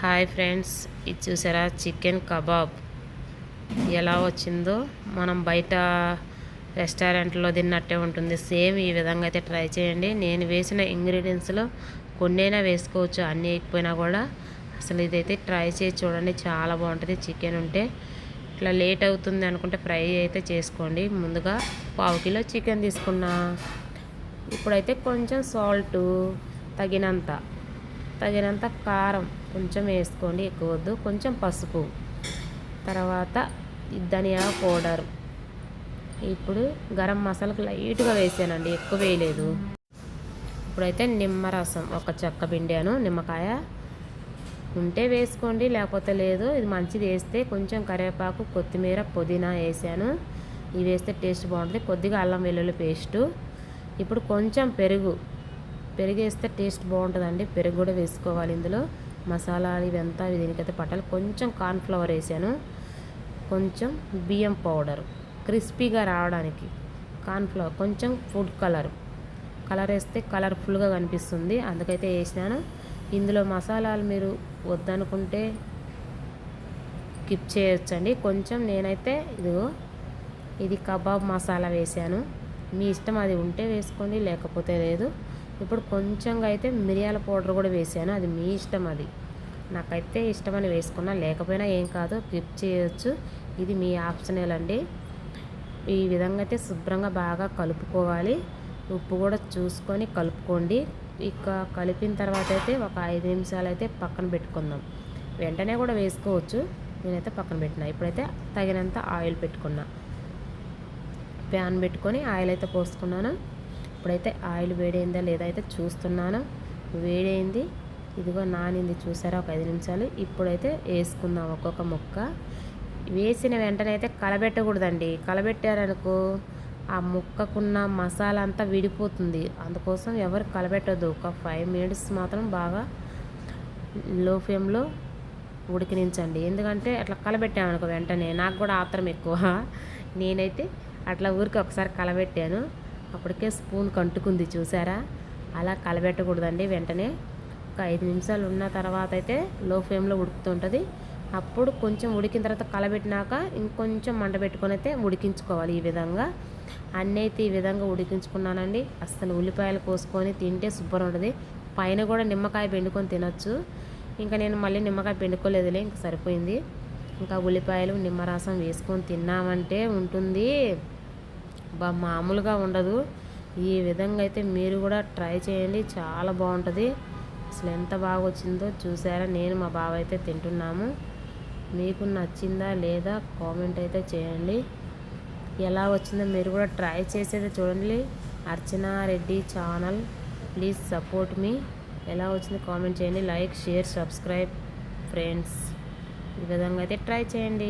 Hi friends ఇది చూసారా? Chicken kebab. ఎలా వచ్చిందో మనం బయట రెస్టారెంట్లో తిన్నట్టే ఉంటుంది. సేమ్ ఈ విధంగా అయితే ట్రై చేయండి. నేను వేసిన ఇంగ్రీడియంట్స్లో కొన్నైనా వేసుకోవచ్చు అన్నీ వేయకపోయినా కూడా. అసలు ఇదైతే ట్రై చేసి చూడండి చాలా బాగుంటుంది. చికెన్ ఉంటే ఇట్లా లేట్ అవుతుంది అనుకుంటే ఫ్రై అయితే చేసుకోండి. ముందుగా పావు కిలో చికెన్ తీసుకున్నా. ఇప్పుడైతే కొంచెం సాల్ట్ తగినంత. తగినంత కారం కొంచెం వేసుకోండి ఎక్కువ వద్దు. కొంచెం పసుపు. తర్వాత ధనియా పౌడర్. ఇప్పుడు గరం మసాలాకు లైట్గా వేసానండి ఎక్కువ వేయలేదు. ఇప్పుడైతే నిమ్మరసం ఒక చెక్క పిండాను నిమ్మకాయ. ఉంటే వేసుకోండి లేకపోతే లేదు. ఇది మంచిది వేస్తే కొంచెం కరివేపాకు కొత్తిమీర పుదీనా వేసాను. ఇవి వేస్తే టేస్ట్ బాగుంటుంది. కొద్దిగా అల్లం వెల్లుల్లి పేస్టు. ఇప్పుడు కొంచెం పెరుగు. పెరుగు వేస్తే టేస్ట్ బాగుంటుందండి. పెరుగు కూడా వేసుకోవాలి ఇందులో. మసాలా ఇవంతా దీనికైతే పట్టాలి. కొంచెం కార్న్ఫ్లవర్ వేసాను. కొంచెం బియ్యం పౌడర్. క్రిస్పీగా రావడానికి కార్న్ఫ్లవర్ కొంచెం ఫుడ్ కలర్. కలర్ వేస్తే కలర్ఫుల్గా కనిపిస్తుంది. అందుకైతే వేసినాను. ఇందులో మసాలాలు మీరు వద్దనుకుంటే స్కిప్ చేయొచ్చండి. కొంచెం నేనైతే ఇదిగో ఇది కబాబ్ మసాలా వేసాను. మీ ఇష్టం అది ఉంటే వేసుకోండి లేకపోతే లేదు. ఇప్పుడు కొంచెంగా అయితే మిరియాల పౌడర్ కూడా వేసాను. అది మీ ఇష్టం అది. నాకైతే ఇష్టమని వేసుకున్నా లేకపోయినా ఏం కాదు క్లిప్ చేయొచ్చు. ఇది మీ ఆప్షనల్ అండి. ఈ విధంగా అయితే శుభ్రంగా బాగా కలుపుకోవాలి. ఉప్పు కూడా చూసుకొని కలుపుకోండి. ఇక కలిపిన తర్వాత అయితే ఒక ఐదు నిమిషాలు అయితే పక్కన పెట్టుకుందాం. వెంటనే కూడా వేసుకోవచ్చు. నేనైతే పక్కన పెట్టిన. ఇప్పుడైతే తగినంత ఆయిల్ పెట్టుకున్నా. ప్యాన్ పెట్టుకొని ఆయిల్ అయితే పోసుకున్నాను. ఇప్పుడైతే ఆయిల్ వేడైందా లేదా అయితే చూస్తున్నాను. వేడైంది. ఇదిగో నానింది చూసారా? ఒక ఐదు నిమిషాలు. ఇప్పుడైతే వేసుకుందాం ఒక్కొక్క ముక్క. వేసిన వెంటనే అయితే కలబెట్టకూడదండి. కలబెట్టారనుకో ఆ ముక్కకున్న మసాలా అంతా విడిపోతుంది. అందుకోసం ఎవరు కలబెట్టద్దు. ఒక ఫైవ్ మినిట్స్ మాత్రం బాగా లో ఫ్లేమ్లో ఉడికినించండి. ఎందుకంటే అట్లా కలబెట్టామనుకో వెంటనే. నాకు కూడా ఆత్రం ఎక్కువ. నేనైతే అట్లా ఊరికి ఒకసారి కలబెట్టాను. అప్పటికే స్పూన్ కంటుకుంది చూసారా? అలా కలబెట్టకూడదండి వెంటనే. ఒక ఐదు నిమిషాలు ఉన్న తర్వాత అయితే లో ఫ్లేమ్లో ఉడుకుతుంటుంది అప్పుడు కొంచెం ఉడికిన తర్వాత కలబెట్టినాక ఇంకొంచెం మంట పెట్టుకొని అయితే ఉడికించుకోవాలి ఈ విధంగా. అన్నీ అయితే ఈ విధంగా ఉడికించుకున్నానండి. అసలు ఉల్లిపాయలు కోసుకొని తింటే సూపర్ ఉంటుంది. పైన కూడా నిమ్మకాయ పెండుకొని తినొచ్చు. ఇంకా నేను మళ్ళీ నిమ్మకాయ పెండుకోలేదులే ఇంకా సరిపోయింది. ఇంకా ఉల్లిపాయలు నిమ్మరసం వేసుకొని తిన్నామంటే ఉంటుంది. బా మామూలుగా ఉండదు. ఈ విధంగా అయితే మీరు కూడా ట్రై చేయండి. చాలా బాగుంటుంది. అసలు ఎంత బాగా వచ్చిందో చూసారా? నేను మా బావ అయితే తింటున్నాము. మీకు నచ్చిందా లేదా కామెంట్ అయితే చేయండి. ఎలా వచ్చిందో మీరు కూడా ట్రై చేసేది చూడండి. Archana Reddy channel please support me. ఎలా వచ్చిందో కామెంట్ చేయండి. Like share subscribe friends. ఈ విధంగా అయితే ట్రై చేయండి.